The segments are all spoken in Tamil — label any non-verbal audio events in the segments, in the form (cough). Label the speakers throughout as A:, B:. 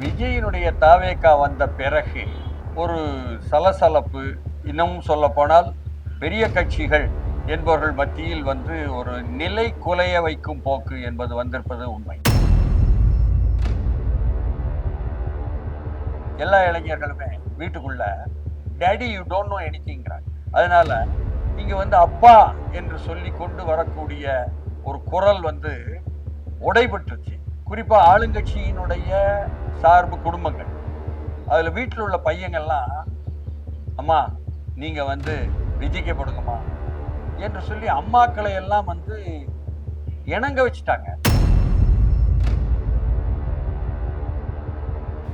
A: விஜயினுடைய தாவேக்கா வந்த பிறகு ஒரு சலசலப்பு இன்னமும் சொல்லப்போனால் பெரிய கட்சிகள் என்பவர்கள் மத்தியில் வந்து ஒரு நிலை குலைய வைக்கும் போக்கு என்பது வந்திருப்பது உண்மை. எல்லா இளைஞர்களுமே வீட்டுக்குள்ள டேடி யூ டோன்ட் நோ எனிதிங்கிறாங்க அதனால இங்கே வந்து அப்பா என்று சொல்லி கொண்டு வரக்கூடிய ஒரு குரல் வந்து உடைபட்டுருச்சு. குறிப்பாக ஆளுங்கட்சியினுடைய சார்பு குடும்பங்கள். அதில் வீட்டில் உள்ள பையங்கள்லாம் அம்மா நீங்கள் வந்து விஜயிக்கப்படுங்கம்மா என்று சொல்லி அம்மாக்களை எல்லாம் வந்து இணங்க வச்சுட்டாங்க.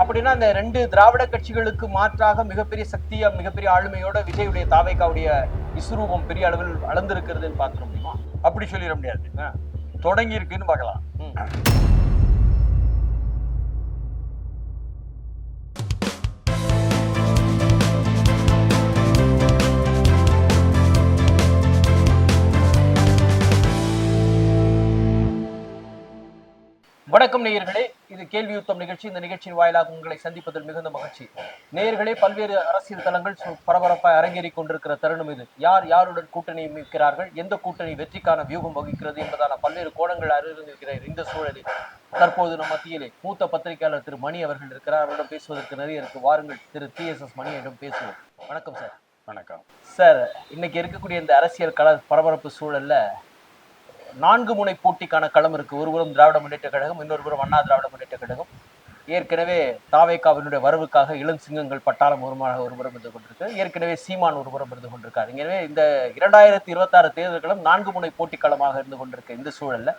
B: அப்படின்னா அந்த ரெண்டு திராவிட கட்சிகளுக்கு மாற்றாக மிகப்பெரிய சக்தியா மிகப்பெரிய ஆளுமையோட விஜயுடைய தாவைக்காவுடைய விஸ்வரூபம் பெரிய அளவில் வளர்ந்துருக்கிறதுன்னு பார்க்க முடியுமா?
A: அப்படி சொல்லிட முடியாது. தொடங்கி இருக்குன்னு பார்க்கலாம்.
B: வணக்கம் நேயர்களே இது கேள்வி யுத்தம் நிகழ்ச்சி. இந்த நிகழ்ச்சியின் வாயிலாக உங்களை சந்திப்பதில் மிகுந்த மகிழ்ச்சி. நேயர்களே பல்வேறு அரசியல் தளங்கள் பரபரப்பாய் அரங்கேறிக் கொண்டிருக்கிற தருணம் இது. யார் யாருடன் கூட்டணி அமைக்கிறார்கள்? எந்த கூட்டணி வெற்றிக்கான வியூகம் வகிக்கிறது என்பதான பல்வேறு கோணங்கள் அறிந்திருக்கிற இந்த சூழலில். தற்போது நம் மத்தியிலே மூத்த பத்திரிகையாளர் திரு மணி அவர்கள் இருக்கிறார். அவரிடம் பேசுவதற்கு நிறைய இருக்கு. வாருங்கள் திரு டி எஸ் எஸ் மணியிடம் பேசுவோம். வணக்கம் சார்.
A: வணக்கம்.
B: சார் இன்னைக்கு இருக்கக்கூடிய இந்த அரசியல் கள பரபரப்பு சூழல்ல நான்கு முனை போட்டிக்கான களம் இருக்கு. ஒருபுறம் திராவிட முன்னேற்ற கழகம் இன்னொருபுறம் அண்ணா திராவிட முன்னேற்ற கழகம். ஏற்கனவே தாவேக்காவினுடைய வரவுக்காக இளம் சிங்கங்கள் பட்டாளம் ஒருமாக ஒருபுறம் இருந்து கொண்டிருக்கு. ஏற்கனவே சீமான் ஒருபுறம் இருந்து கொண்டிருக்காரு. எனவே இந்த இரண்டாயிரத்தி இருபத்தாறு தேர்தல்களும் நான்கு முனை போட்டிக்களமாக இருந்து கொண்டிருக்க இந்த சூழலில்.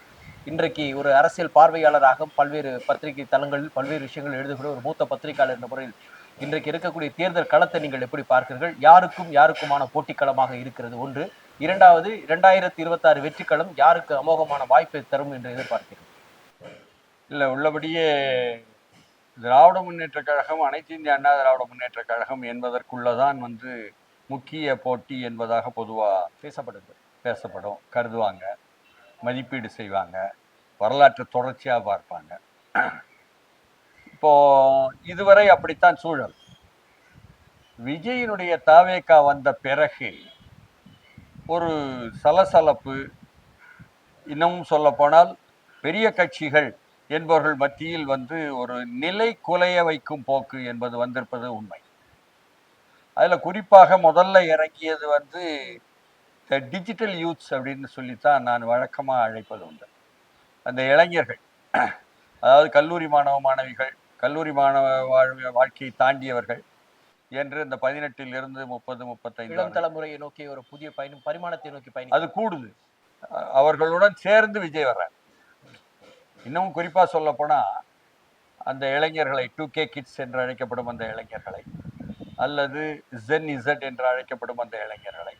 B: இன்றைக்கு ஒரு அரசியல் பார்வையாளராக பல்வேறு பத்திரிகை தளங்களில் பல்வேறு விஷயங்கள் எழுதுகிற ஒரு மூத்த பத்திரிகையாளர் என்ற முறையில் இன்றைக்கு இருக்கக்கூடிய தேர்தல் களத்தை நீங்கள் எப்படி பார்க்கிறீர்கள்? யாருக்கும் யாருக்குமான போட்டிக்களமாக இருக்கிறது? ஒன்று இரண்டாவது இரண்டாயிரத்தி இருபத்தாறு வெற்றிக்களம் யாருக்கு அமோகமான வாய்ப்பை தரும் என்று எதிர்பார்க்கிறேன்
A: இல்லை உள்ளபடியே திராவிட முன்னேற்ற கழகம் அனைத்து இந்திய அண்ணா திராவிட முன்னேற்ற கழகம் என்பதற்குள்ளதான் வந்து முக்கிய போட்டி என்பதாக பொதுவாக
B: பேசப்படுது.
A: பேசப்படும் கருதுவாங்க மதிப்பீடு செய்வாங்க வரலாற்று தொடர்ச்சியாக பார்ப்பாங்க. இப்போ இதுவரை அப்படித்தான் சூழல். விஜயினுடைய தாவேக்கா வந்த பிறகு ஒரு சலசலப்பு. இன்னமும் சொல்லப்போனால் பெரிய கட்சிகள் என்பவர்கள் மத்தியில் வந்து ஒரு நிலை குலைய வைக்கும் போக்கு என்பது வந்திருப்பது உண்மை. அதில் குறிப்பாக முதல்ல இறங்கியது வந்து த டிஜிட்டல் யூத்ஸ் அப்படின்னு சொல்லித்தான் நான் வழக்கமாக அழைப்பது உண்டு. அந்த இளைஞர்கள் அதாவது கல்லூரி மாணவ மாணவிகள் கல்லூரி மாணவ வாழ்வு வாழ்க்கையை தாண்டியவர்கள் என்று இந்த பதினெட்டிலிருந்து முப்பது முப்பத்தைந்து
B: இளம் தலைமுறையை நோக்கி ஒரு புதிய பயணம் பரிமாணத்தை நோக்கி பயணி
A: அது கூடுது. அவர்களுடன் சேர்ந்து விஜய் வர்றார். இன்னும் குறிப்பா சொல்ல போனா அந்த இளைஞர்களை டூ கே கிட்ஸ் என்று அழைக்கப்படும் அந்த இளைஞர்களை அல்லது ஜென் இசட் என்று அழைக்கப்படும் அந்த இளைஞர்களை.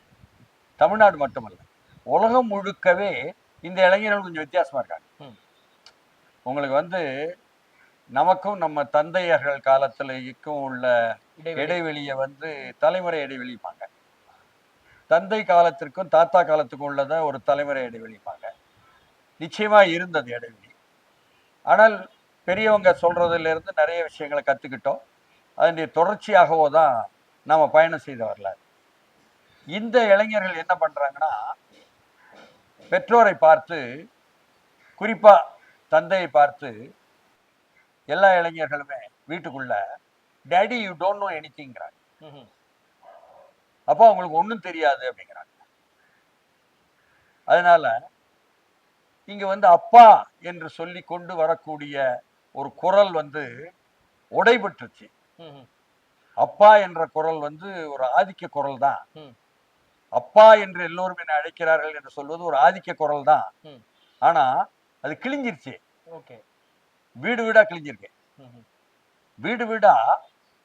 A: தமிழ்நாடு மட்டுமல்ல உலகம் முழுக்கவே இந்த இளைஞர்கள் கொஞ்சம் வித்தியாசமா இருக்காங்க. உங்களுக்கு வந்து நமக்கும் நம்ம தந்தையர்கள் காலத்திலேக்கும் உள்ள
B: இடைவெளி.
A: இடைவெளியை வந்து தலைமுறை இடைவெளிப்பாங்க. தந்தை காலத்திற்கும் தாத்தா காலத்துக்கும் உள்ளத ஒரு தலைமுறை இடைவெளிப்பாங்க. நிச்சயமா இருந்தது இடைவெளி. ஆனால் பெரியவங்க சொல்றதுல இருந்து நிறைய விஷயங்களை கத்துக்கிட்டோம். அதனுடைய தொடர்ச்சியாகவோ தான் நாம பயணம் செய்த வரலாறு. இந்த இளைஞர்கள் என்ன பண்றாங்கன்னா பெற்றோரை பார்த்து குறிப்பா தந்தையை பார்த்து எல்லா இளைஞர்களுமே வீட்டுக்குள்ள டேடி யூ டோன்ட் நோ
B: ம்ஹும்.
A: அப்போ அவங்களுக்கு ஒன்றும் தெரியாது அப்படிங்கிறாங்க அதனால இங்க வந்து அப்பா என்று சொல்லி கொண்டு வரக்கூடிய ஒரு குரல் வந்து உடைபட்டுருச்சு
B: ம்ஹும்.
A: அப்பா என்ற குரல் வந்து ஒரு ஆதிக்க குரல் தான்
B: ம்.
A: அப்பா என்று எல்லோரும் என்னை அழைக்கிறார்கள் என்று சொல்வது ஒரு ஆதிக்க குரல் தான். ஆனா அது கிழிஞ்சிருச்சு
B: ஓகே
A: வீடு வீடா கிழிஞ்சிருக்கு
B: ம்ஹும்.
A: வீடு வீடா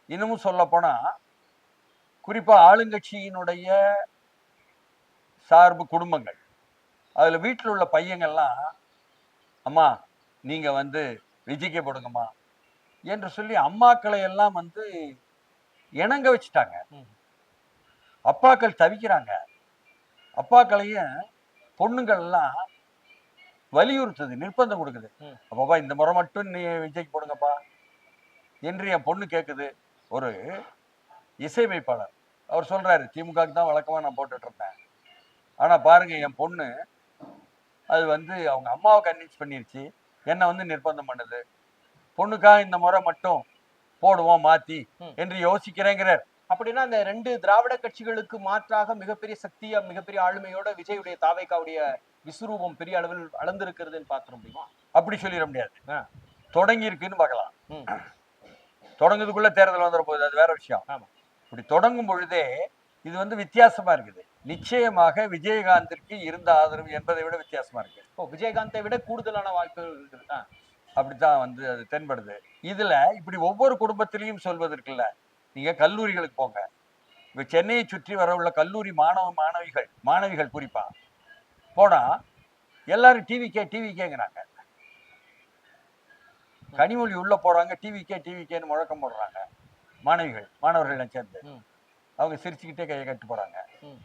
A: இன்னமும் சொல்ல போனா குறிப்பா ஆளுங்கட்சியினுடைய சார்பு குடும்பங்கள் அதுல வீட்டில் உள்ள பையங்கள்லாம் அம்மா நீங்க வந்து விஜய்க்கே போடுங்கம்மா என்று சொல்லி அம்மாக்களை எல்லாம் வந்து இணங்க வச்சுட்டாங்க. அப்பாக்கள் தவிக்கிறாங்க அப்பாக்களையும் பொண்ணுங்கள் எல்லாம் வலியுறுத்துது நிர்பந்தம் கொடுக்குது. அப்பப்பா இந்த முறை மட்டும் நீ விஜய்க்கு போடுங்கப்பா. என்று என் பொண்ணு கேட்குது ஒரு இசையமைப்பாளர். அவர் சொல்றாரு திமுகவுக்கு தான் வழக்கமா நான் போட்டுட்டு இருந்தேன் ஆனா பாருங்க என் பொண்ணு அது வந்து அவங்க அம்மாவை கன்வின்ஸ் பண்ணிருச்சு. என்னை வந்து நிர்பந்தம் பண்ணுது. பொண்ணுக்காக இந்த முறை மட்டும் போடுவோம் மாத்தி
B: ம்.
A: என்று யோசிக்கிறேங்கிறார்.
B: அப்படின்னா இந்த ரெண்டு திராவிட கட்சிகளுக்கு மாற்றாக மிகப்பெரிய சக்தியா மிகப்பெரிய ஆளுமையோட விஜயுடைய தாவேக்காவுடைய விஸ்வரூபம் பெரிய அளவில் அளந்திருக்கிறதுன்னு பார்த்துட முடியுமா?
A: அப்படி சொல்லிட முடியாது. தொடங்கி இருக்குன்னு பார்க்கலாம். தொடங்குறதுக்குள்ள தேர்தல் வந்துட போகுது. அது வேற விஷயம்.
B: ஆமா.
A: இப்படி தொடங்கும் பொழுதே இது வந்து வித்தியாசமா இருக்குது. நிச்சயமாக விஜயகாந்திற்கு இருந்த ஆதரவு என்பதை விட வித்தியாசமா இருக்கு.
B: ஓ விஜயகாந்தை விட கூடுதலான வாய்ப்புகள் இருக்குது.
A: அப்படித்தான் வந்து அது தென்படுது. இதுல இப்படி ஒவ்வொரு குடும்பத்திலையும் சொல்வதற்குல்ல. நீங்க கல்லூரிகளுக்கு போங்க. இப்ப சென்னையை சுற்றி வர உள்ள கல்லூரி மாணவ மாணவிகள் மாணவிகள் குறிப்பா. போனா எல்லாரும் டிவிக்கே டிவிக்கேங்கிறாங்க கனிமொழி உள்ள போறாங்க டிவிக்கே டிவிக்கேன்னு முழக்கம் போடுறாங்க. மாணவிகள் மாணவர்கள் சேர்ந்து. அவங்க சிரிச்சுக்கிட்டே கையை கட்டு போறாங்க.
B: ம்.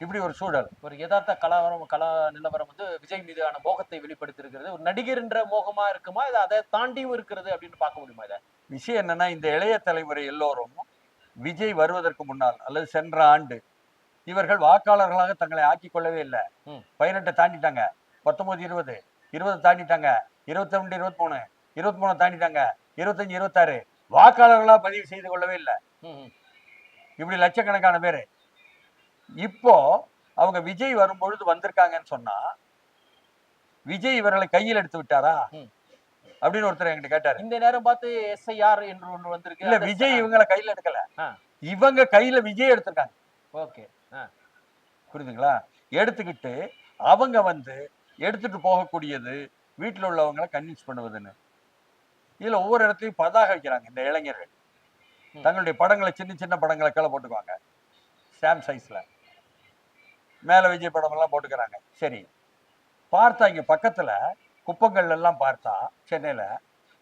A: இப்படி ஒரு சூழல்.
B: ஒரு யதார்த்த கலாவரம் கலா நிலவரம் வந்து விஜய் மீதான மோகத்தை வெளிப்படுத்தி இருக்கிறது ஒரு நடிகர்ன்ற மோகமா இருக்குமா? இது அதை தாண்டியும் இருக்கிறது அப்படின்னு பார்க்க முடியுமா இதை?
A: விஷயம் என்னன்னா இந்த இளைய தலைமுறை எல்லோரும் விஜய் வருவதற்கு முன்னால் அல்லது சென்ற ஆண்டு இவர்கள் வாக்காளர்களாக தங்களை ஆக்கிக் கொள்ளவே இல்லை. பதினெட்டை தாண்டிட்டாங்க. பத்தொன்பது இருபது இருபது தாண்டிட்டாங்க. இருபத்தி ரெண்டு இருபத்தி மூணு இருபத்தி மூணு தாண்டிட்டாங்க. இருபத்தஞ்சு இருபத்தாறு வாக்காளர்களா பதிவு செய்து கொள்ளவே இல்லை. இப்படி லட்சக்கணக்கான பேர். இப்போ அவங்க விஜய் வரும்பொழுது வந்திருக்காங்கன்னு சொன்னா விஜய் இவர்களை கையில் எடுத்து விட்டாரா. அப்படின்னு ஒருத்தர் என்கிட்ட கேட்டாரு.
B: இந்த நேரம் பார்த்து எஸ்ஐஆர் என்று ஒன்று வந்திருக்கு.
A: இல்ல விஜய் இவங்களை கையில எடுக்கல. இவங்க கையில விஜய் எடுத்திருக்காங்க.
B: ஓகே.
A: புரியுதுங்களா? எடுத்துக்கிட்டு அவங்க வந்து எடுத்துட்டு போகக்கூடியது வீட்டில் உள்ளவங்களை கன்வின்ஸ் பண்ணுவதுன்னு. இதுல ஒவ்வொரு இடத்துலயும் பதாக வைக்கிறாங்க இந்த இளைஞர்கள். தங்களுடைய படங்களை சின்ன சின்ன படங்களை கீழே போட்டுக்குவாங்க. சாம் சைஸ்ல மேல விஜய் படம் எல்லாம் போட்டுக்கிறாங்க. சரி. பார்த்தா இங்க பக்கத்துல குப்பங்கள் எல்லாம் பார்த்தா சென்னையில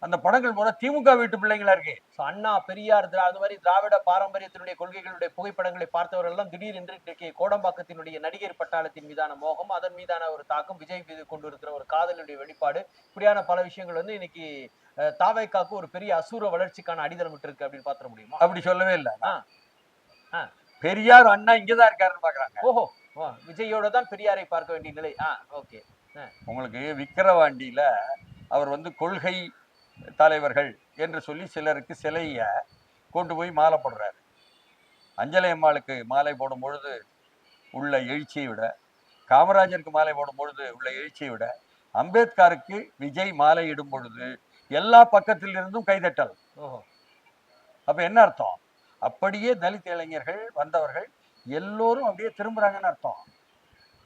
A: அந்த படங்கள் மூலம் திமுக வீட்டு பிள்ளைங்களா இருக்கு.
B: அண்ணா பெரியார் திரா அது மாதிரி திராவிட பாரம்பரியத்தினுடைய கொள்கைகளுடைய புகைப்படங்களை பார்த்தவர்கள் எல்லாம் திடீரென்று இன்றைக்கு கோடம்பாக்கத்தினுடைய நடிகர் பட்டாளத்தின் மீதான மோகம் அதன் மீதான ஒரு தாக்கம் விஜய் மீது கொண்டு இருக்கிற ஒரு காதலுடைய வெளிப்பாடு இப்படியான பல விஷயங்கள் வந்து இன்னைக்கு தாவேக்காக்கு ஒரு பெரிய அசூர வளர்ச்சிக்கான அடித்தளம் இருக்கு அப்படின்னு பார்த்துட முடியுமா?
A: அப்படி சொல்லவே இல்லை. பெரியார் அண்ணா இங்கதான் இருக்காருன்னு பாக்குறாங்க
B: ஓஹோ. ஓ, விஜயோட தான் பெரியாரை பார்க்க வேண்டிய நிலை. Ah okay.
A: உங்களுக்கு விக்கிரவாண்டியில அவர் வந்து கொள்கை தலைவர்கள் என்று சொல்லி சிலருக்கு சிலைய கொண்டு போய் மாலை போடுறாரு. அஞ்சலை அம்மாளுக்கு மாலை போடும் பொழுது உள்ள எழுச்சியை விட காமராஜருக்கு மாலை போடும் பொழுது உள்ள எழுச்சியை விட அம்பேத்கருக்கு விஜய் மாலை இடும் பொழுது எல்லா பக்கத்திலிருந்தும் கைதட்டல். அப்ப என்ன அர்த்தம்? அப்படியே தலித் இளைஞர்கள் வந்தவர்கள் எல்லோரும் அப்படியே திரும்புறாங்கன்னு அர்த்தம்.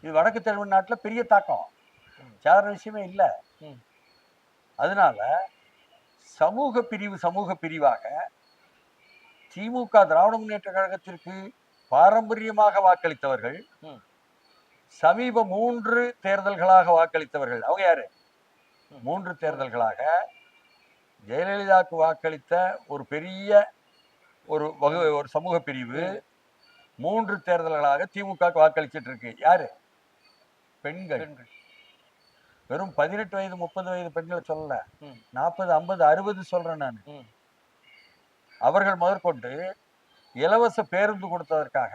A: இது வடக்கு தமிழ்நாட்டுல பெரிய தாக்கம். சாதாரண விஷயமே இல்லை. அதனால சமூக பிரிவு சமூக பிரிவாக திமுக திராவிட முன்னேற்ற கழகத்திற்கு பாரம்பரியமாக வாக்களித்தவர்கள். சமீப மூன்று தேர்தல்களாக வாக்களித்தவர்கள். அவங்க யாரு. மூன்று தேர்தல்களாக ஜெயலலிதாவுக்கு வாக்களித்த ஒரு பெரிய ஒரு வகு ஒரு சமூக பிரிவு மூன்று தேர்தல்களாக திமுக வாக்களிச்சிட்டு இருக்கு. யாரு? பெண்கள்.
B: பெண்கள்.
A: வெறும் பதினெட்டு வயது முப்பது வயது பெண்களை சொல்லல. நாற்பது ஐம்பது அறுபது சொல்றேன் நான். அவர்கள் முதற்கொண்டு இலவச பேருந்து கொடுத்ததற்காக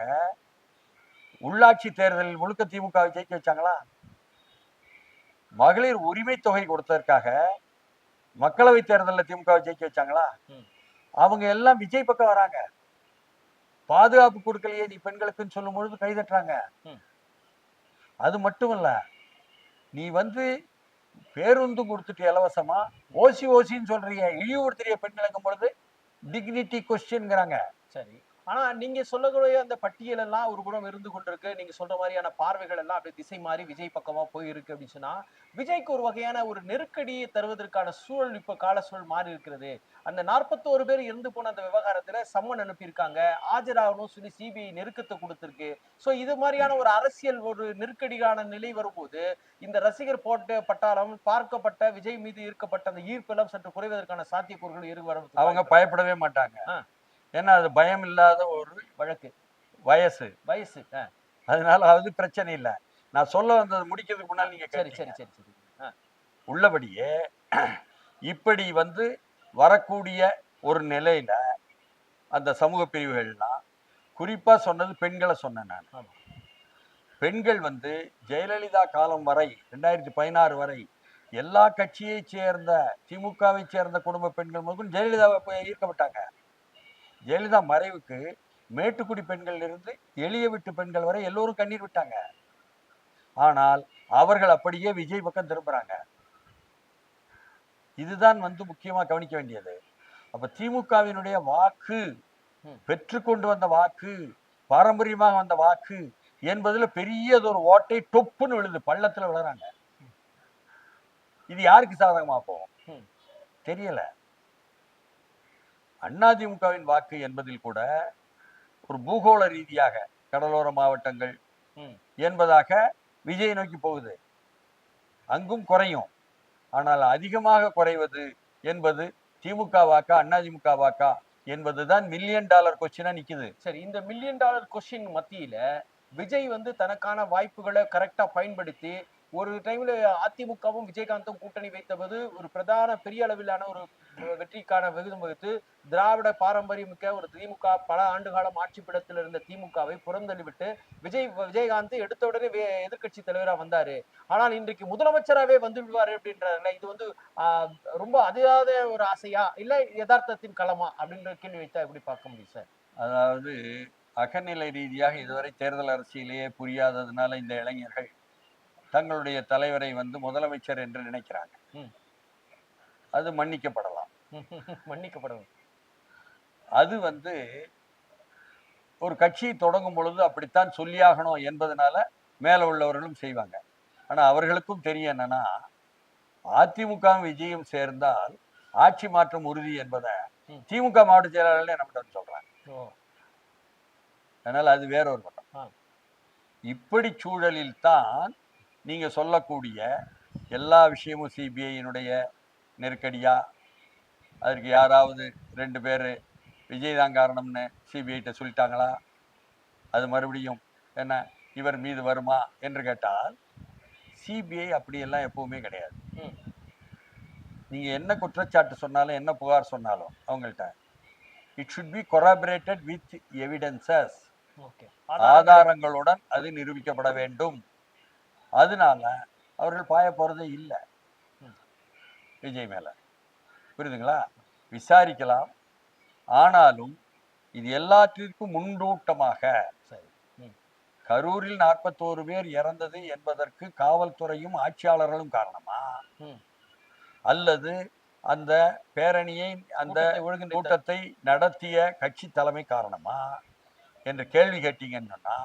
A: உள்ளாட்சி தேர்தலில் முழுக்க திமுக வை ஜெயிக்க வச்சாங்களா மகளிர் உரிமை தொகை கொடுத்ததற்காக மக்களவை தேர்தலில் திமுக வை ஜெயிக்க வச்சாங்களா. அவங்க எல்லாம் விஜய் பக்கம் வராங்க பாதுகாப்பு கொடுக்கலையே நீ பெண்களுக்குன்னு சொல்லும் பொழுது கைதட்டுறாங்க. அது மட்டும் இல்ல நீ வந்து பேருந்து கொடுத்துட்டு இலவசமா ஓசி ஓசின்னு சொல்றீங்க. இழிவுறுத்துறிய பெண்களுக்கும் பொழுது டிக்னிட்டி கொஸ்டின்ங்கிறாங்க
B: சரி. ஆனா நீங்க சொல்லக்கூடிய அந்த பட்டியல் எல்லாம் ஒரு புறம் இருந்து கொண்டிருக்கு. நீங்க சொல்ற மாதிரியான பார்வைகள் எல்லாம் அப்படியே திசை மாறி விஜய் பக்கமா போயிருக்கு அப்படின்னு சொன்னா விஜய்க்கு ஒரு வகையான ஒரு நெருக்கடியை தருவதற்கான சூழல் இப்ப கால சூழல் மாறி இருக்கிறது. அந்த நாற்பத்தோரு பேர் இறந்து போன அந்த விவகாரத்துல சம்மன் அனுப்பியிருக்காங்க. ஆஜராகணும் சொல்லி சிபிஐ நெருக்கத்தை கொடுத்திருக்கு. சோ இது மாதிரியான ஒரு அரசியல் ஒரு நெருக்கடியான நிலை வரும்போது இந்த ரசிகர் போட்ட பட்டாளம் பார்க்கப்பட்ட விஜய் மீது ஈர்க்கப்பட்ட அந்த ஈர்ப்பெல்லாம் சற்று குறைவதற்கான சாத்தியக்கூறுகள் இரு
A: அவங்க பயப்படவே மாட்டாங்க. ஏன்னா அது பயம் இல்லாத ஒரு
B: வழக்கு.
A: வயசு
B: வயசு.
A: அதனால அது பிரச்சனை இல்லை. நான் சொல்ல வந்தது முடிக்கிறதுக்கு முன்னால் நீங்க
B: சரி. சரி சரி
A: உள்ளபடியே இப்படி வந்து வரக்கூடிய ஒரு நிலையில அந்த சமூக பிரிவுகள்லாம் குறிப்பா சொன்னது பெண்களை சொன்னேன் நான். பெண்கள் வந்து ஜெயலலிதா காலம் வரை ரெண்டாயிரத்தி பதினாறு வரை எல்லா கட்சியைச் சேர்ந்த திமுகவை சேர்ந்த குடும்ப பெண்கள் முதல் ஜெயலலிதாவை போய் ஈர்க்கப்பட்டாங்க. ஜெயலலிதா மறைவுக்கு மேட்டுக்குடி பெண்கள் இருந்து எளிய விட்டு பெண்கள் வரை எல்லோரும் கண்ணீர் விட்டாங்க. ஆனால் அவர்கள் அப்படியே விஜய் பக்கம் திரும்புறாங்க. இதுதான் வந்து முக்கியமா கவனிக்க வேண்டியது. அப்ப திமுகவினுடைய வாக்கு. பெற்றுக்கொண்டு வந்த வாக்கு பாரம்பரியமாக வந்த வாக்கு என்பதுல பெரியதொரு ஓட்டை டொப்புன்னு விழுது பள்ளத்துல விழுறாங்க. இது யாருக்கு சாதகமா போகும். தெரியல. அதிமுகவின் வாக்கு என்பதில் கூட ஒரு பூகோள ரீதியாக கடலோர மாவட்டங்கள். என்பதாக விஜய் நோக்கி போகுது. அங்கும் குறையும். ஆனால் அதிகமாக குறைவது என்பது திமுக வாக்கா அதிமுக வாக்கா என்பதுதான் மில்லியன் டாலர் கொஸ்டினா நிக்குது.
B: சரி இந்த மில்லியன் டாலர் கொஸ்டின் மத்தியில விஜய் வந்து தனக்கான வாய்ப்புகளை கரெக்டா பயன்படுத்தி ஒரு டைம்ல அதிமுகவும் விஜயகாந்தும் கூட்டணி வைத்தபோது ஒரு பிரதான பெரிய அளவிலான ஒரு வெற்றிக்கான விகிதம் வகுத்து திராவிட பாரம்பரியமிக்க ஒரு திமுக பல ஆண்டு காலம் ஆட்சி பீடத்தில் இருந்த திமுகவை புறந்தள்ளிவிட்டு விஜய் விஜயகாந்த் எடுத்த உடனே எதிர்கட்சி தலைவரா வந்தாரு. ஆனால் இன்றைக்கு முதலமைச்சராகவே வந்து விடுவாரு அப்படின்றாருல இது வந்து ரொம்ப அதிகாத ஒரு ஆசையா? இல்ல யதார்த்தத்தின் களமா? அப்படின்ற கேள்வி வைத்தா எப்படி பார்க்க முடியும் சார்?
A: அதாவது அகநிலை ரீதியாக இதுவரை தேர்தல் அரசியலையே புரியாததுனால இந்த இளைஞர்கள் தங்களுடைய தலைவரை வந்து முதலமைச்சர் என்று நினைக்கிறாங்க. அது மன்னிக்கப்படலாம். (laughs)
B: மன்னிக்கப்படும்
A: அது வந்து ஒரு கட்சியை தொடங்கும் பொழுது அப்படித்தான் சொல்லியாகணும் என்பதனால மேல உள்ளவர்களும் செய்வாங்க. ஆனா அவர்களுக்கும் தெரியும் என்னன்னா அதிமுக விஜயம் சேர்ந்தால் ஆட்சி மாற்றம் உறுதி என்பதை. திமுக மாவட்ட செயலாளர்களே நம்மகிட்ட சொல்றாங்க. அதனால அது வேற ஒரு. பக்கம் இப்படி சூழலில் தான் நீங்க சொல்லக்கூடிய எல்லா விஷயமும் சிபிஐயினுடைய நெருக்கடியா? அதற்கு யாராவது ரெண்டு பேர் விஜய் தான் காரணம்னு சிபிஐட்ட சொல்லிட்டாங்களா? அது மறுபடியும் என்ன இவர் மீது வருமா என்று கேட்டால் சிபிஐ அப்படியெல்லாம் எப்பவுமே கிடையாது.
B: ம்.
A: நீங்க என்ன குற்றச்சாட்டு சொன்னாலும் என்ன புகார் சொன்னாலும் அவங்கள்ட்ட it should be corroborated with evidences
B: okay.
A: ஆதாரங்களுடன் அது நிரூபிக்கப்பட வேண்டும். அதனால அவர்கள் பாய போறதே இல்லை. விஜய் மேல புரியுதுங்களா விசாரிக்கலாம் ஆனாலும் இது எல்லாத்திற்கும் முன்னூட்டமாக
B: சரி.
A: கரூரில் நாற்பத்தோரு பேர் இறந்தது என்பதற்கு காவல்துறையும் ஆட்சியாளர்களும் காரணமா. அல்லது அந்த பேரணியை அந்த
B: கூட்டத்தை
A: நடத்திய கட்சி தலைமை காரணமா என்று கேள்வி கேட்டீங்கன்னு சொன்னா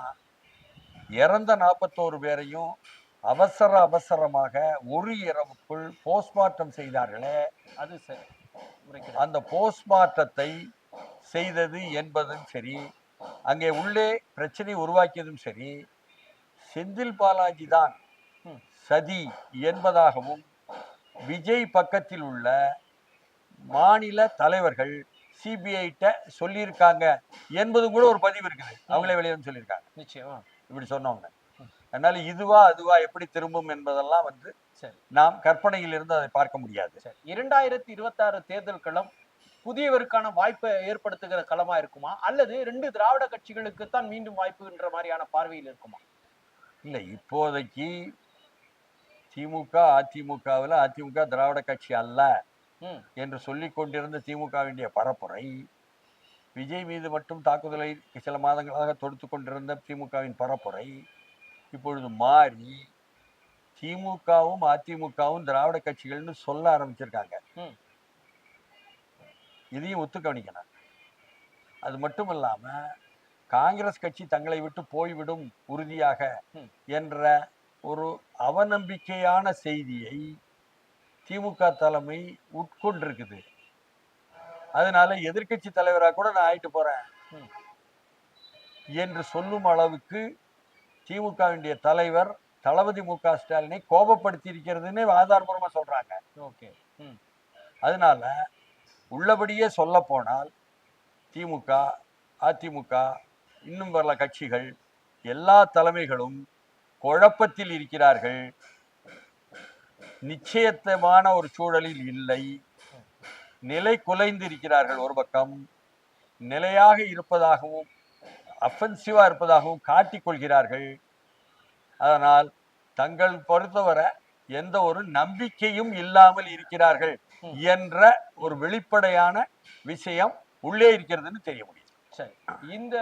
A: இறந்த நாற்பத்தோரு பேரையும் அவசர அவசரமாக ஒரு இரவுக்குள் போஸ்ட்மார்ட்டம் செய்தார்களே.
B: அது.
A: அந்த போஸ்ட்மார்ட்டத்தை செய்தது என்பதும் சரி அங்கே உள்ளே பிரச்சனை உருவாக்கியதும் சரி செந்தில் பாலாஜி தான். சதி என்பதாகவும் விஜய் பக்கத்தில் உள்ள மாநில தலைவர்கள் சிபிஐட்ட சொல்லியிருக்காங்க என்பதும் கூட ஒரு பதிவு இருக்குது. அவங்களே வெளியே சொல்லியிருக்காங்க.
B: நிச்சயமா.
A: இப்படி சொன்னவங்க. அதனால இதுவா அதுவா எப்படி திரும்பும் என்பதெல்லாம் வந்து
B: சரி.
A: நாம் கற்பனையில் இருந்து அதை பார்க்க முடியாது.
B: இரண்டாயிரத்தி இருபத்தாறு தேர்தல் களம் புதியவருக்கான வாய்ப்பை ஏற்படுத்துகிற களமா இருக்குமா? அல்லது ரெண்டு திராவிட கட்சிகளுக்கு தான் மீண்டும் வாய்ப்புன்ற மாதிரியான பார்வையில் இருக்குமா?
A: இல்லை இப்போதைக்கு திமுக அதிமுகவில் அதிமுக திராவிட கட்சி அல்ல என்று சொல்லிக் கொண்டிருந்த திமுகவினுடைய பரப்புரை விஜய் மீது மட்டும் தாக்குதலை சில மாதங்களாக தொடுத்து கொண்டிருந்த திமுகவின் பரப்புரை இப்பொழுது மாறி திமுகவும் அதிமுகவும் திராவிட கட்சிகள்னு சொல்ல ஆரம்பிச்சிருக்காங்க. இதையும் ஒத்து கவனிக்கணும் அது மட்டும் இல்லாம காங்கிரஸ் கட்சி தங்களை விட்டு போய்விடும் உறுதியாக. என்ற ஒரு அவநம்பிக்கையான செய்தியை திமுக தலைமை உட்கொண்டிருக்குது அதனால எதிர்க்கட்சி தலைவரா கூட நான் ஆயிட்டு போறேன். என்று சொல்லும் அளவுக்கு திமுகவினுடைய தலைவர் தளபதி மு க ஸ்டாலினை கோபப்படுத்தி இருக்கிறதுன்னு ஆதாரபூர்வமா சொல்றாங்க.
B: ஓகே. ம்.
A: அதனால உள்ளபடியே சொல்ல போனால் திமுக அதிமுக இன்னும் பல கட்சிகள் எல்லா தலைமைகளும் குழப்பத்தில் இருக்கிறார்கள். நிச்சயத்தமான ஒரு சூழலில் இல்லை. நிலை குலைந்து இருக்கிறார்கள் ஒரு பக்கம் நிலையாக இருப்பதாகவும் அஃபென்சிவாக இருப்பதாகவும் காட்டிக் கொள்கிறார்கள் அதனால் தங்கள் பொறுத்தவரை எந்த ஒரு நம்பிக்கையும் இல்லாமல் இருக்கிறார்கள் என்ற ஒரு வெளிப்படையான விஷயம் உள்ளே இருக்கிறதுன்னு தெரிய முடியும்
B: சரி. இந்த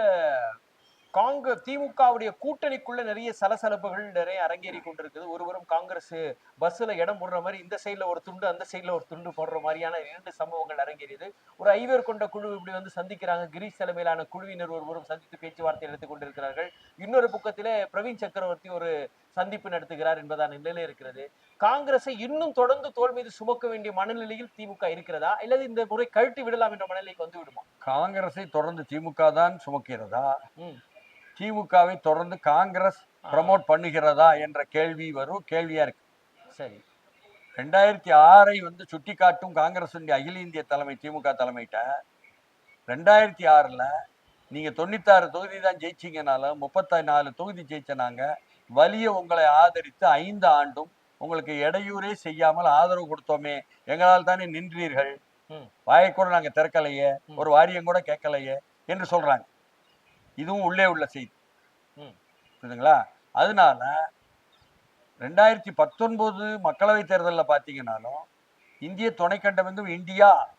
B: காங்கிரஸ் திமுகவுடைய கூட்டணிக்குள்ள நிறைய சலசலப்புகள் நிறைய அரங்கேறி கொண்டிருக்குது. ஒருவரும் காங்கிரஸ் பஸ்ல இடம் போடுற மாதிரி இந்த சைடுல ஒரு துண்டு அந்த சைடுல ஒரு துண்டு போடுற மாதிரியான இரண்டு சம்பவங்கள் அரங்கேறியது. ஒரு ஐவர் கொண்ட குழு இப்படி வந்து சந்திக்கிறாங்க. கிரீஷ் தலைமையிலான குழுவினர் ஒருவரும் சந்தித்து பேச்சுவார்த்தை நடத்தி கொண்டிருக்கிறார்கள். இன்னொரு பக்கத்திலே பிரவீன் சக்கரவர்த்தி ஒரு சந்திப்பு நடத்துகிறார் என்பதான நிலையில இருக்கிறது. காங்கிரஸை இன்னும் தொடர்ந்து தோல் மீது சுமக்க வேண்டிய மனநிலையில் திமுக இருக்கிறதா? இல்லது இந்த முறை கழட்டி விடலாம் என்ற மனநிலைக்கு வந்து விடுமா
A: காங்கிரஸை தொடர்ந்து திமுக தான் சுமக்கிறதா? திமுகவை தொடர்ந்து காங்கிரஸ் ப்ரமோட் பண்ணுகிறதா என்ற கேள்வி வரும் கேள்வியா இருக்கு.
B: சரி.
A: ரெண்டாயிரத்தி ஆறை வந்து சுட்டிக்காட்டும் காங்கிரஸ் அகில இந்திய தலைமை திமுக தலைமையிட்ட ரெண்டாயிரத்தி ஆறுல நீங்க தொண்ணூத்தாறு தொகுதி தான் ஜெயிச்சீங்கனாலும் முப்பத்தி நாலு தொகுதி ஜெயிச்ச நாங்க வலிய உங்களை ஆதரித்து ஐந்து ஆண்டும் உங்களுக்கு இடையூறே செய்யாமல் ஆதரவு கொடுத்தோமே. எங்களால் தானே நின்றீர்கள். வாயை கூட நாங்க திறக்கலையே. ஒரு வாரியம் கூட கேட்கலையே என்று சொல்றாங்க. இதுவும் உள்ளே உள்ள செய்தி.
B: ம்.
A: புரியுதுங்களா? அதனால ரெண்டாயிரத்தி பத்தொன்பது மக்களவைத் தேர்தலில் பார்த்தீங்கன்னாலும் இந்திய துணைக்கண்டம் வந்து இந்தியா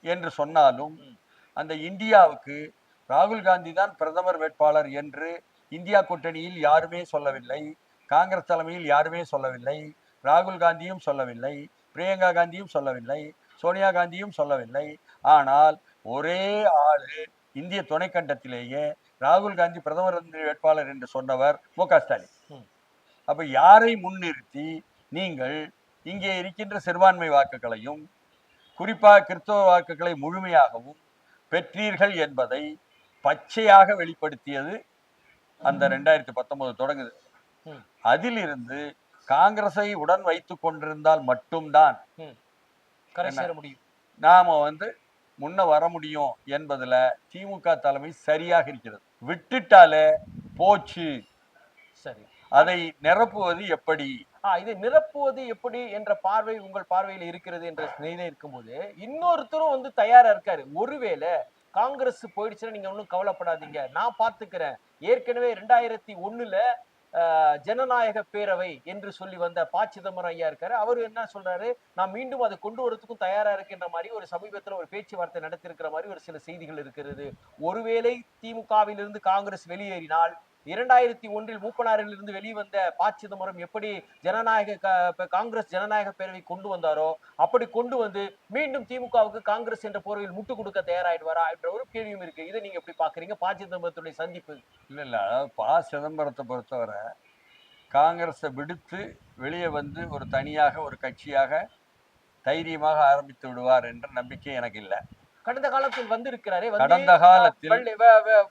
A: என்று சொன்னாலும். அந்த இந்தியாவுக்கு ராகுல் காந்தி தான் பிரதமர் வேட்பாளர் என்று இந்தியா கூட்டணியில் யாருமே சொல்லவில்லை. காங்கிரஸ் தலைமையில் யாருமே சொல்லவில்லை. ராகுல் காந்தியும் சொல்லவில்லை. பிரியங்கா காந்தியும் சொல்லவில்லை. சோனியா காந்தியும் சொல்லவில்லை. ஆனால் ஒரே ஆளு இந்திய துணைக்கண்டத்திலேயே ராகுல் காந்தி பிரதமர் வேட்பாளர் என்று சொன்னவர் மு க ஸ்டாலின். அப்ப யாரை முன்னிறுத்தி நீங்கள் இங்கே இருக்கின்ற சிறுபான்மை வாக்குகளையும் குறிப்பாக கிறிஸ்தவ வாக்குகளை முழுமையாகவும் பெற்றீர்கள் என்பதை பச்சையாக வெளிப்படுத்தியது அந்த ரெண்டாயிரத்தி பத்தொன்பது தொடங்குது. அதிலிருந்து காங்கிரஸை உடன் வைத்துக் கொண்டிருந்தால் மட்டும்தான் நாம வந்து முன்ன வர முடியும் என்பதுல திமுக தலைமை சரியாக இருக்கிறது. விட்டுட்டாலே போச்சு.
B: சரி.
A: அதை நிரப்புவது எப்படி?
B: இதை நிரப்புவது எப்படி என்ற பார்வை உங்கள் பார்வையில் இருக்கிறது என்ற நிலையில இருக்கும்போது இன்னொருத்தரும் வந்து தயாரா இருக்காரு. ஒருவேளை காங்கிரஸ் போயிடுச்சுன்னா நீங்க ஒன்றும் கவலைப்படாதீங்க. நான் பாத்துக்கிறேன் ஏற்கனவே ரெண்டாயிரத்தி ஒண்ணுல ஜனநாயக பேரவை என்று சொல்லி வந்த ப சிதம்பரம் ஐயா இருக்காரு. அவரு என்ன சொல்றாரு? நான் மீண்டும் அதை கொண்டு வரதுக்கும் தயாரா இருக்கின்ற மாதிரி ஒரு சமீபத்துல ஒரு பேச்சுவார்த்தை நடத்திருக்கிற மாதிரி ஒரு சில செய்திகள் இருக்கிறது. ஒருவேளை திமுகவிலிருந்து காங்கிரஸ் வெளியேறினால் இரண்டாயிரத்தி ஒன்றில் மூப்பனாரில் இருந்து வெளிவந்த ப சிதம்பரம் எப்படி ஜனநாயக காங்கிரஸ் ஜனநாயக பேரவை கொண்டு வந்தாரோ அப்படி கொண்டு வந்து மீண்டும் திமுகவுக்கு காங்கிரஸ் என்ற போர்வையில் முட்டு கொடுக்க தயாராயிடுவாரா என்ற ஒரு கேள்வியும் இருக்கு. இதை நீங்க எப்படி பாக்குறீங்க ப சிதம்பரத்துடைய சந்திப்பு.
A: இல்ல இல்ல. அதாவது ப. சிதம்பரத்தை பொறுத்தவரை காங்கிரஸை விடுத்து வெளியே வந்து ஒரு தனியாக ஒரு கட்சியாக தைரியமாக ஆரம்பித்து விடுவார் என்ற நம்பிக்கை எனக்கு இல்லை.
B: கடந்த காலத்தில் வந்திருக்கிறாரே வந்து
A: கடந்த காலத்தில்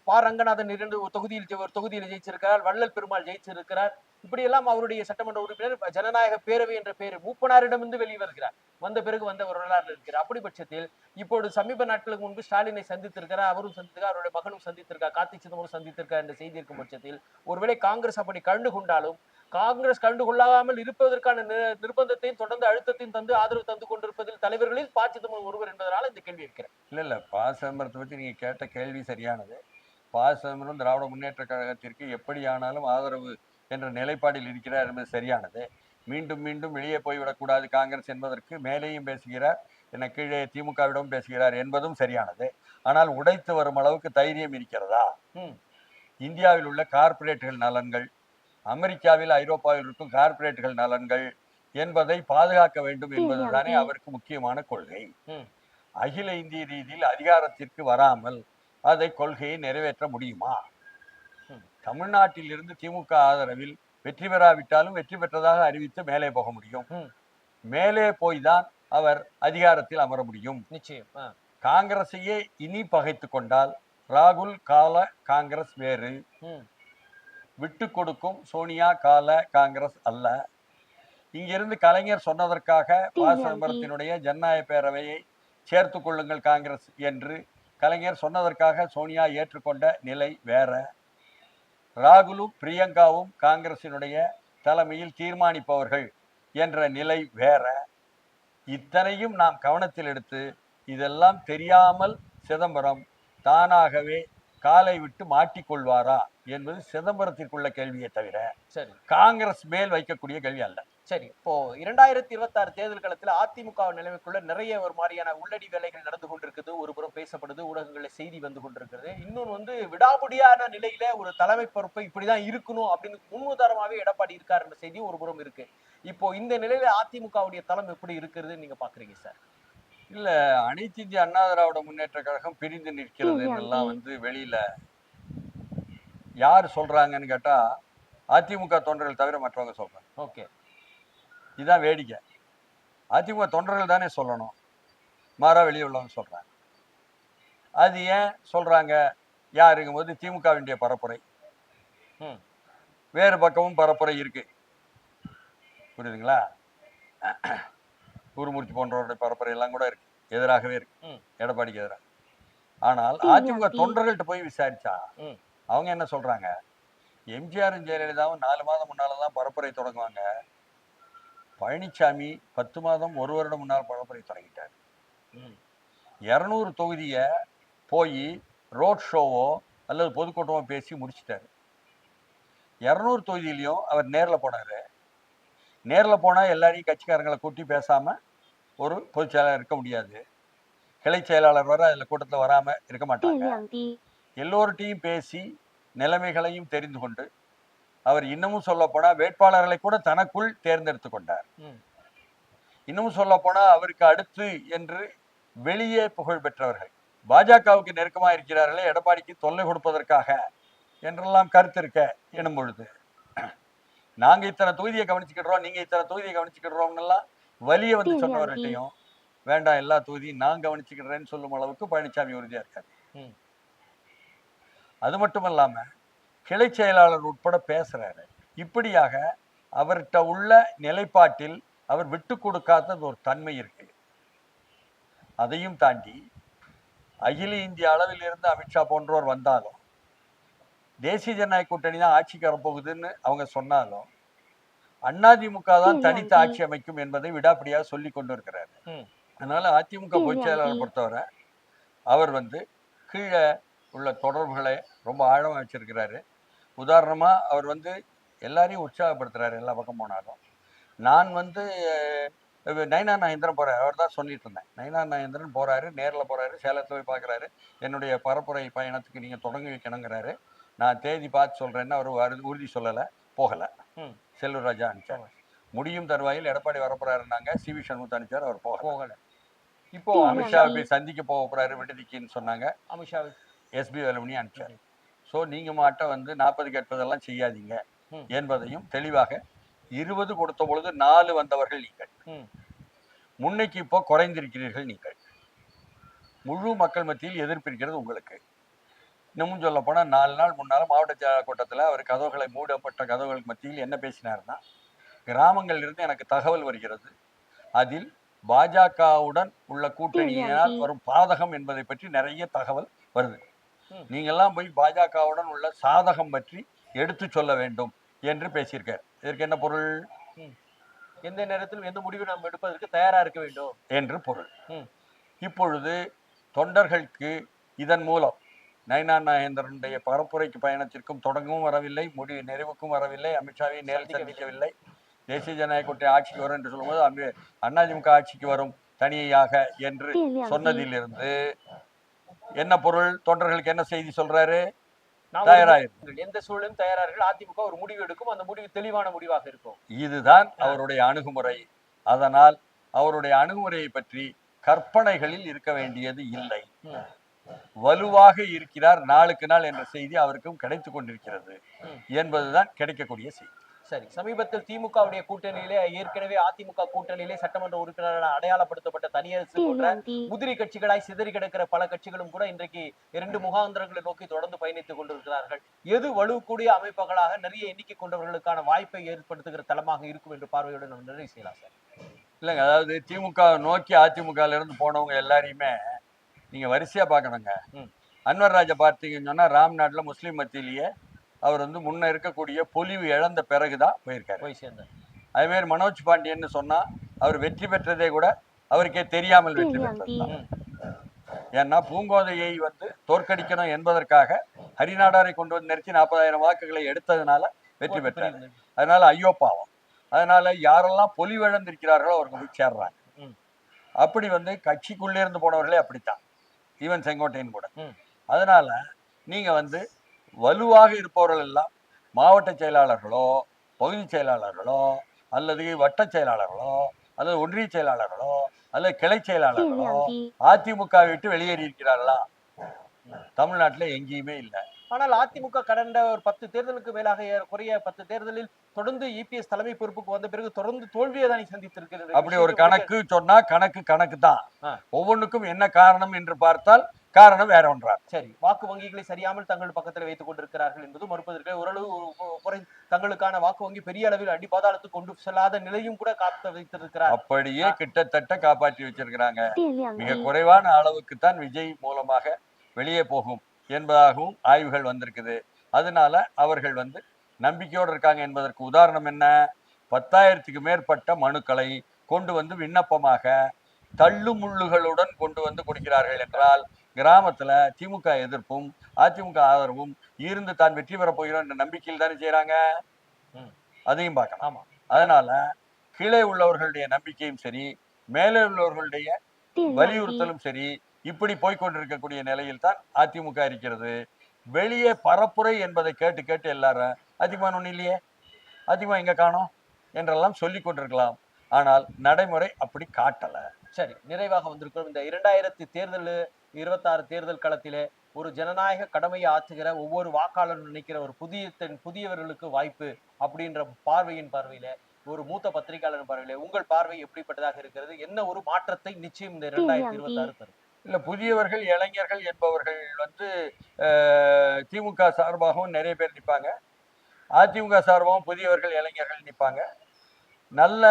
B: ப ரங்கநாதன் இரண்டு தொகுதியில் ஒரு தொகுதியில் ஜெயிச்சிருக்கிறார் வள்ளல் பெருமாள் ஜெயிச்சிருக்கிறார். இப்படி எல்லாம் அவருடைய சட்டமன்ற உறுப்பினர் ஜனநாயக பேரவை என்ற பெயர் மூப்பனாரிடமிருந்து வெளிவருகிறார். வந்த பிறகு வந்த ஒரு வரலாறு இருக்கிறார். அப்படி பட்சத்தில் இப்போது சமீப நாட்களுக்கு முன்பு ஸ்டாலினை சந்தித்திருக்கிறார் அவரும் சந்தித்திருக்கார் அவருடைய மகனும் சந்தித்திருக்கார் கார்த்திக் சிதம்பரம் சந்தித்திருக்கார் என்ற செய்தி இருக்கும் பட்சத்தில் ஒருவேளை காங்கிரஸ் அப்படி கண்டு கொண்டாலும் காங்கிரஸ் கண்டு கொள்ளாமல் இருப்பதற்கான நிர்பந்தத்தையும் தொடர்ந்து அழுத்தத்தையும் தந்து ஆதரவு தந்து கொண்டிருப்பதில் தலைவர்களில் ப சிதம்பரம் ஒருவர் என்பதனால இந்த கேள்வி இருக்கிறேன்.
A: இல்ல இல்ல. ப சிதம்பரத்தை பற்றி நீங்க கேட்ட கேள்வி சரியானது. ப சிதம்பரம் திராவிட முன்னேற்ற கழகத்திற்கு எப்படியானாலும் ஆதரவு என்ற நிலைப்பாடில் இருக்கிறார் என்பது சரியானது. மீண்டும் மீண்டும் வெளியே போய்விடக்கூடாது காங்கிரஸ் என்பதற்கு மேலேயும் பேசுகிறார் என கீழே திமுகவிடம் பேசுகிறார் என்பதும் சரியானது. ஆனால் உடைத்து வரும் அளவுக்கு தைரியம் இருக்கிறதா. இந்தியாவில் உள்ள கார்ப்பரேட்டுகள் நலன்கள் அமெரிக்காவில் ஐரோப்பாவில் இருக்கும் கார்ப்பரேட்டுகள் நலன்கள் என்பதை பாதுகாக்க வேண்டும் என்பதுதானே அவருக்கு முக்கியமான கொள்கை
B: ம்.
A: அகில இந்திய ரீதியில் அதிகாரத்திற்கு வராமல் அதை கொள்கையை நிறைவேற்ற முடியுமா. தமிழ்நாட்டில் இருந்து திமுக ஆதரவில் வெற்றி பெறாவிட்டாலும் வெற்றி பெற்றதாக அறிவித்து மேலே போக முடியும்
B: ம்.
A: மேலே போய்தான் அவர் அதிகாரத்தில் அமர முடியும்
B: நிச்சயம்.
A: காங்கிரஸையே இனி பகைத்து கொண்டால் ராகுல் கால காங்கிரஸ் வேறு
B: ம்.
A: விட்டு கொடுக்கும் சோனியா கால காங்கிரஸ் அல்ல. இங்கிருந்து கலைஞர் சொன்னதற்காக ப. சிதம்பரத்தினுடைய ஜனநாயக பேரவையை சேர்த்து கொள்ளுங்கள் காங்கிரஸ் என்று கலைஞர் சொன்னதற்காக சோனியா ஏற்றுக்கொண்ட நிலை வேற. ராகுலும் பிரியங்காவும் காங்கிரசினுடைய தலைமையில் தீர்மானிப்பவர்கள் என்ற நிலை வேற. இத்தனையும் நாம் கவனத்தில் எடுத்து இதெல்லாம் தெரியாமல் சிதம்பரம் தானாகவே காலை விட்டு மாட்டிக்கொள்வாரா என்பது சிதம்பரத்திற்குள்ள கேள்வியே தவிர
B: சரி.
A: காங்கிரஸ் மேல் வைக்கக்கூடிய கேள்வி அல்ல.
B: சரி. இப்போ இரண்டாயிரத்தி இருபத்தி ஆறு தேர்தல் களத்துல அதிமுக நிலைமைக்குள்ள நிறைய ஒரு மாதிரியான உள்ளடி வேலைகள் நடந்து கொண்டிருக்குது. ஒரு புறம் பேசப்படுது. ஊடகங்களில் செய்தி வந்து கொண்டிருக்கிறது. இன்னொன்று வந்து விடாபுடியான நிலையில ஒரு தலைமை பொறுப்பு இப்படிதான் இருக்கணும் அப்படின்னு முன்னுதாரணமாவே எடப்பாடி இருக்காரு என்ற செய்தி ஒரு புறம் இருக்கு. இப்போ இந்த நிலையில அதிமுகவுடைய தளம் எப்படி இருக்கிறது நீங்க பாக்குறீங்க சார்?
A: இல்ல அனைத்து இந்திய அண்ணா திராவிட முன்னேற்ற கழகம் பிரிந்து நிற்கிறதுன்னெல்லாம் வந்து வெளியில யார் சொல்றாங்கன்னு கேட்டா அதிமுக தொண்டர்கள் தவிர மற்றவங்க சொல்றாங்க.
B: ஓகே.
A: இதுதான் வேடிக்கை. அதிமுக தொண்டர்கள் தானே சொல்லணும். மாறா வெளியே உள்ளவங்க சொல்றாங்க. அது ஏன் சொல்றாங்க? யாருங்கும் போது திமுகவினுடைய பரப்புரை. வேறு பக்கமும் பரப்புரை இருக்கு. புரியுதுங்களா? குருமூர்த்தி போன்றவருடைய பரப்புரை எல்லாம் கூட இருக்கு எதிராகவே இருக்கு. எடப்பாடிக்கு எதிராக ஆனால். அதிமுக தொண்டர்கள்ட்ட போய் விசாரிச்சா. அவங்க என்ன சொல்றாங்க எம்ஜிஆரும் ஜெயலலிதாவும் நாலு மாதம் முன்னால தான் பரப்புரை தொடங்குவாங்க பழனிசாமி பத்து மாதம் ஒரு வருடம் முன்னால் பரப்புரை தொடங்கிட்டார். இரநூறு தொகுதியை போய் ரோட் ஷோவோ அல்லது பொதுக்கூட்டமோ பேசி முடிச்சிட்டாரு இரநூறு தொகுதியிலையும் அவர் நேரில் போனார் நேரில் போனால் எல்லாரையும் கட்சிக்காரங்களை கூட்டி பேசாமல் ஒரு பொதுச் செயலாளர் இருக்க முடியாது. கிளை செயலாளர் வர அதில் கூட்டத்தில் வராமல் இருக்க மாட்டாங்க. எல்லோர்கிட்டையும் பேசி நிலைமைகளையும் தெரிந்து கொண்டு அவர் இன்னமும் சொல்லப்போனால் வேட்பாளர்களை கூட தனக்குள் தேர்ந்தெடுத்து கொண்டார். இன்னமும் சொல்லப்போனால் அவருக்கு அடுத்து என்று வெளியே புகழ் பெற்றவர்கள். பாஜகவுக்கு நெருக்கமாக இருக்கிறார்களே எடப்பாடிக்கு தொல்லை கொடுப்பதற்காக என்றெல்லாம் கருத்து இருக்க எனும் பொழுது நாங்கள் இத்தனை தொகுதியை கவனிச்சுக்கிடுறோம் நீங்கள் இத்தனை தொகுதியை கவனிச்சுக்கிடுறோம்னெல்லாம் வலிய வந்து சொன்னவர்கிட்டையும் வேண்டாம் எல்லா தொகுதியும் நான் கவனிச்சுக்கிறேன்னு சொல்லும் அளவுக்கு பழனிசாமி உறுதியா இருக்காரு. அது மட்டும் இல்லாம கிளை செயலாளர் உட்பட பேசுறாரு. இப்படியாக அவர்கிட்ட உள்ள நிலைப்பாட்டில் அவர் விட்டு கொடுக்காதது ஒரு தன்மை இருக்கு. அதையும் தாண்டி அகில இந்திய அளவில் இருந்து அமித்ஷா போன்றோர் வந்தாலும் தேசிய ஜனநாயக கூட்டணி தான் ஆட்சிக்கு வரப்போகுதுன்னு அவங்க சொன்னாலும் அதிமுக தான் தனித்து. ஆட்சி அமைக்கும் என்பதை விடாப்பிடியாக சொல்லி கொண்டு இருக்கிறாரு. அதனால அதிமுக பொதுச் செயலாளர். பொறுத்தவரை அவர் வந்து கீழே உள்ள தொடர்புகளை ரொம்ப ஆழமா வச்சிருக்கிறாரு உதாரணமா அவர் வந்து எல்லாரையும் உற்சாகப்படுத்துறாரு எல்லா பக்கம் போனாலும் நான் வந்து நயினா நாகேந்திரன் போறாரு அவர் தான் சொல்லிட்டு இருந்தேன் நயினா நாகேந்திரன் போறாரு நேர்ல போறாரு சேலத்துல போய் பார்க்கறாரு என்னுடைய பரப்புரை பயணத்துக்கு நீங்க தொடங்கி வைக்கணுங்கிறாரு நான் தேதி பார்த்து சொல்றேன்னு அவர் வரு- உறுதி சொல்லலை போகல
B: ம்.
A: செல்லூர் ராஜா அனுப்பிச்சார் முடியும் தருவாயில் எடப்பாடி வரப்போறாருன்னாங்க. சி வி சண்முகத்தை அனுப்பிச்சார் அவர் போகல.
B: போகல. இப்போ
A: அமித்ஷா. போய் சந்திக்க போக போறாரு விடுதிக்குன்னு சொன்னாங்க.
B: அமித்ஷா
A: எஸ்பி வேலுமணி அனுப்பிச்சார். ஸோ நீங்க மாட்ட வந்து நாற்பது கேட்பதெல்லாம் செய்யாதீங்க. என்பதையும் தெளிவாக இருபது கொடுத்த பொழுது நாலு வந்தவர்கள் நீங்கள். முன்னைக்கு இப்போ குறைந்திருக்கிறீர்கள் நீங்கள். முழு மக்கள் மத்தியில் எதிர்ப்பு இருக்கிறது உங்களுக்கு. இன்னமும் சொல்ல போனா நாலு நாள் முன்னால மாவட்ட செயலாளர் கூட்டத்துல அவர் கதவுகளை மூடப்பட்ட கதவுகளுக்கு மத்தியில் என்ன பேசினார்னா கிராமங்களில் இருந்து எனக்கு தகவல் வருகிறது. அதில் பாஜகவுடன் உள்ள கூட்டணியினால். வரும் பாதகம் என்பதை பற்றி நிறைய தகவல் வருது.
B: ம்.
A: நீங்கெல்லாம் போய் பாஜகவுடன் உள்ள சாதகம் பற்றி எடுத்து சொல்ல வேண்டும் என்று பேசியிருக்கார். இதற்கு என்ன பொருள்?
B: எந்த நேரத்திலும் எந்த முடிவு நாம் எடுப்பதற்கு தயாரா இருக்க வேண்டும்?
A: என்று பொருள். இப்பொழுது தொண்டர்களுக்கு இதன் மூலம் நயனா நாகேந்திரனுடைய பரப்புரைக்கு பயணத்திற்கும் தொடங்கவும் வரவில்லை முடிவு நிறைவுக்கும் வரவில்லை அமித்ஷாவை நேரில் சந்திக்கவில்லை. தேசிய ஜனநாயக கூட்டணி ஆட்சிக்கு வரும் என்று சொல்லும்போது அமி அதிமுக ஆட்சிக்கு வரும் தனியாக என்று சொன்னதிலிருந்து என்ன பொருள்? தொண்டர்களுக்கு என்ன செய்தி சொல்றாரு?
B: எந்த சூழலும் தயாரார்கள் அதிமுக ஒரு முடிவு எடுக்கும் அந்த முடிவு தெளிவான முடிவாக இருக்கும்.
A: இதுதான் அவருடைய அணுகுமுறை. அதனால் அவருடைய அணுகுமுறையை பற்றி கற்பனைகளில் இருக்க வேண்டியது இல்லை. வலுவாக இருக்கிறார் நாளுக்கு நாள் என்ற செய்தி அவருக்கும் கிடைத்துக் கொண்டிருக்கிறது என்பதுதான் கிடைக்கக்கூடிய செய்தி.
B: சரி சமீபத்தில் திமுகவுடைய கூட்டணியிலே ஏற்கனவே அதிமுக கூட்டணியிலே சட்டமன்ற உறுப்பினராக அடையாளப்படுத்தப்பட்ட
C: தனியார்
B: போன்ற கட்சிகளாய் சிதறி கிடக்கிற பல கட்சிகளும் கூட இன்றைக்கு இரண்டு முகாந்திரங்களை நோக்கி தொடர்ந்து பயணித்துக் கொண்டிருக்கிறார்கள். எது வலுக்கூடிய அமைப்புகளாக நிறைய எண்ணிக்கை கொண்டவர்களுக்கான வாய்ப்பை ஏற்படுத்துகிற தளமாக இருக்கும் என்று பார்வையுடன் நிறைவு செய்யலாம் சார்.
A: இல்லைங்க அதாவது திமுக நோக்கி அதிமுகல இருந்து போனவங்க எல்லாரையுமே நீங்கள் வரிசையாக பார்க்கணுங்க. அன்வர் ராஜா பார்த்தீங்கன்னு சொன்னால் ராம்நாட்டில் முஸ்லீம் மத்தியிலேயே அவர் வந்து முன்ன இருக்கக்கூடிய பொலிவு இழந்த பிறகு தான் போயிருக்காரு.
B: போய் சேர்ந்தார்.
A: அதேமாரி மனோஜ் பாண்டியன்னு சொன்னால் அவர் வெற்றி பெற்றதே கூட அவருக்கே தெரியாமல் வெற்றி பெற்றது ஏன்னா பூங்கோதையை வந்து தோற்கடிக்கணும் என்பதற்காக ஹரிநாடாரை கொண்டு வந்து நிறுத்தி நாற்பதாயிரம் வாக்குகளை எடுத்ததுனால வெற்றி பெற்றார். அதனால ஐயோ பாவம். அதனால யாரெல்லாம் பொலிவிழந்திருக்கிறார்களோ அவருக்கு போய் சேர்றாங்க. அப்படி வந்து கட்சிக்குள்ளே இருந்து போனவர்களே அப்படித்தான். ஈவன் செங்கோட்டையின் கூட. அதனால நீங்க வந்து வலுவாக இருப்பவர்கள் எல்லாம் மாவட்ட செயலாளர்களோ பகுதி செயலாளர்களோ அல்லது வட்ட செயலாளர்களோ அல்லது ஒன்றிய செயலாளர்களோ அல்லது கிளை செயலாளர்களோ அதிமுக விட்டு வெளியேறி இருக்கிறார்களா? தமிழ்நாட்டில் எங்கேயுமே இல்லை.
B: ஆனால் அதிமுக கடந்த ஒரு பத்து தேர்தலுக்கு மேலாக குறைய பத்து தேர்தலில் தொடர்ந்து இபிஎஸ் தலைமை பொறுப்புக்கு வந்த பிறகு தொடர்ந்து தோல்வியை தானே சந்தித்திருக்கிறது
A: அப்படி ஒரு கணக்கு சொன்னா கணக்கு கணக்கு தான். ஒவ்வொன்றுக்கும் என்ன காரணம் என்று பார்த்தால் காரணம் வேற ஒன்றார்
B: சரி வாக்கு வங்கிகளை சரியாமல் தங்கள் பக்கத்தில் வைத்துக் கொண்டிருக்கிறார்கள் என்பது மறுப்பதற்கு ஓரளவு தங்களுக்கான வாக்கு வங்கி பெரிய அளவில் அடிபாதாளத்துக்கு கொண்டு செல்லாத நிலையும் கூட காத்து வைத்திருக்கிறார்.
A: அப்படியே கிட்டத்தட்ட காப்பாற்றி வச்சிருக்கிறாங்க. மிக குறைவான அளவுக்கு தான் விஜய் மூலமாக வெளியே போகும். என்பதாகவும் ஆய்வுகள் வந்திருக்குது. அதனால அவர்கள் வந்து நம்பிக்கையோடு இருக்காங்க என்பதற்கு உதாரணம் என்ன? பத்தாயிரத்துக்கு மேற்பட்ட மனுக்களை கொண்டு வந்து விண்ணப்பமாக தள்ளுமுள்ளுகளுடன் கொண்டு வந்து கொடுக்கிறார்கள் என்றால் கிராமத்தில் திமுக எதிர்ப்பும் அதிமுக ஆதரவும் இருந்து தான் வெற்றி பெறப் போகிறோம் என்ற நம்பிக்கையில் தானே
B: செய்கிறாங்க
A: அதையும் பார்க்கலாம்
B: ஆமாம்
A: அதனால கீழே உள்ளவர்களுடைய நம்பிக்கையும் சரி மேலே உள்ளவர்களுடைய வலியுறுத்தலும் சரி இப்படி போய்க்கொண்டிருக்கக்கூடிய நிலையில் தான் அதிமுக இருக்கிறது. வெளியே பரப்புரை என்பதை கேட்டு கேட்டு எல்லாரும் அதிமுக ஒன்றும் இல்லையே? அதிமுக எங்க காணோம்? என்றெல்லாம் சொல்லி கொண்டிருக்கலாம். ஆனால் நடைமுறை அப்படி காட்டல.
B: சரி நிறைவாக வந்திருக்கிறோம். இந்த இரண்டாயிரத்தி தேர்தல் இருபத்தாறு தேர்தல் களத்திலே ஒரு ஜனநாயக கடமையை ஆற்றுகிற ஒவ்வொரு வாக்காளரும் நினைக்கிற ஒரு புதிய தென்- புதியவர்களுக்கு வாய்ப்பு அப்படின்ற பார்வையின் பார்வையில ஒரு மூத்த பத்திரிகையாளர் பார்வையில உங்கள் பார்வை எப்படிப்பட்டதாக இருக்கிறது? என்ன ஒரு மாற்றத்தை நிச்சயம் இந்த இரண்டாயிரத்தி இருபத்தி ஆறு தரும்?
A: இல்லை புதியவர்கள் இளைஞர்கள் என்பவர்கள் வந்து திமுக சார்பாகவும் நிறைய பேர் நிற்பாங்க அதிமுக சார்பாகவும் புதியவர்கள் இளைஞர்கள் நிற்பாங்க நல்ல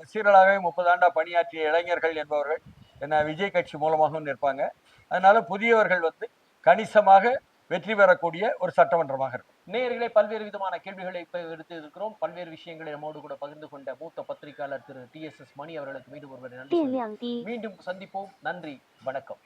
A: ரசிகர்களாகவே முப்பது ஆண்டா பணியாற்றிய இளைஞர்கள் என்பவர்கள் என்ன விஜய் கட்சி மூலமாகவும் நிற்பாங்க. அதனால் புதியவர்கள் வந்து கணிசமாக வெற்றி பெறக்கூடிய ஒரு சட்டமன்றமாக இருக்கும்.
B: நேர்களை பல்வேறு விதமான கேள்விகளை எடுத்து இருக்கிறோம். பல்வேறு விஷயங்களை நம்மோடு கூட பகிர்ந்து கொண்ட மூத்த பத்திரிகையாளர் திரு டி எஸ் எஸ் மணி அவர்களுக்கு மீண்டும் ஒருவர் நன்றி மீண்டும் சந்திப்போம். நன்றி வணக்கம்.